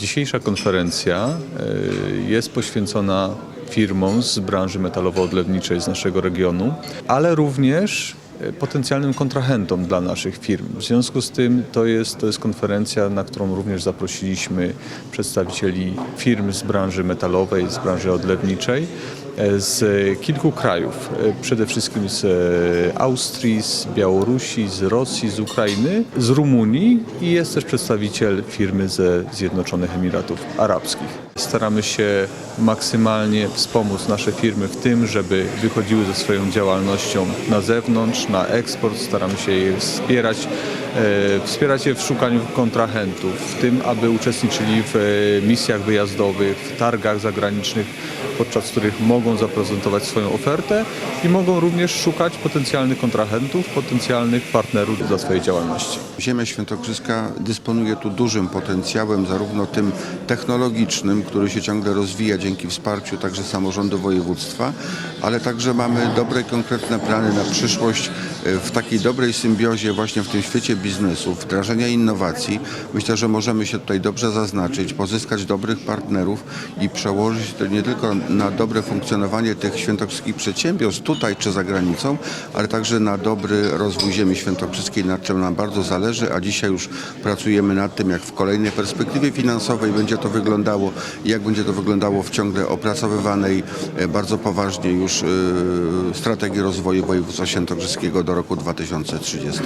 Dzisiejsza konferencja y, jest poświęcona firmom z branży metalowo-odlewniczej z naszego regionu, ale również y, potencjalnym kontrahentom dla naszych firm. W związku z tym to jest, to jest konferencja, na którą również zaprosiliśmy przedstawicieli firm z branży metalowej, z branży odlewniczej e, z kilku krajów, e, przede wszystkim z e, Austrii, z Białorusi, z Rosji, z Ukrainy, z Rumunii i jest też przedstawiciel firmy ze Zjednoczonych Emiratów Arabskich. Staramy się maksymalnie wspomóc nasze firmy w tym, żeby wychodziły ze swoją działalnością na zewnątrz, na eksport. Staramy się je wspierać, e, wspierać je w szukaniu kontrahentów, w tym, aby uczestniczyli w e, misjach wyjazdowych, w targach zagranicznych, podczas których mogą zaprezentować swoją ofertę i mogą również szukać potencjalnych kontrahentów, potencjalnych partnerów dla swojej działalności. Ziemia Świętokrzyska dysponuje tu dużym potencjałem, zarówno tym technologicznym, który się ciągle rozwija dzięki wsparciu także samorządu województwa, ale także mamy dobre, konkretne plany na przyszłość e, w takiej dobrej symbiozie właśnie w tym świecie biznesu, wdrażania innowacji. Myślę, że możemy się tutaj dobrze zaznaczyć, pozyskać dobrych partnerów i przełożyć to nie tylko na dobre funkcjonowanie tych świętokrzyskich przedsiębiorstw tutaj czy za granicą, ale także na dobry rozwój ziemi świętokrzyskiej, nad czym nam bardzo zależy, a dzisiaj już pracujemy nad tym, jak w kolejnej perspektywie finansowej będzie to wyglądało i jak będzie to wyglądało w ciągle opracowywanej e, bardzo poważnie już e, strategii rozwoju województwa świętokrzyskiego do roku 2030.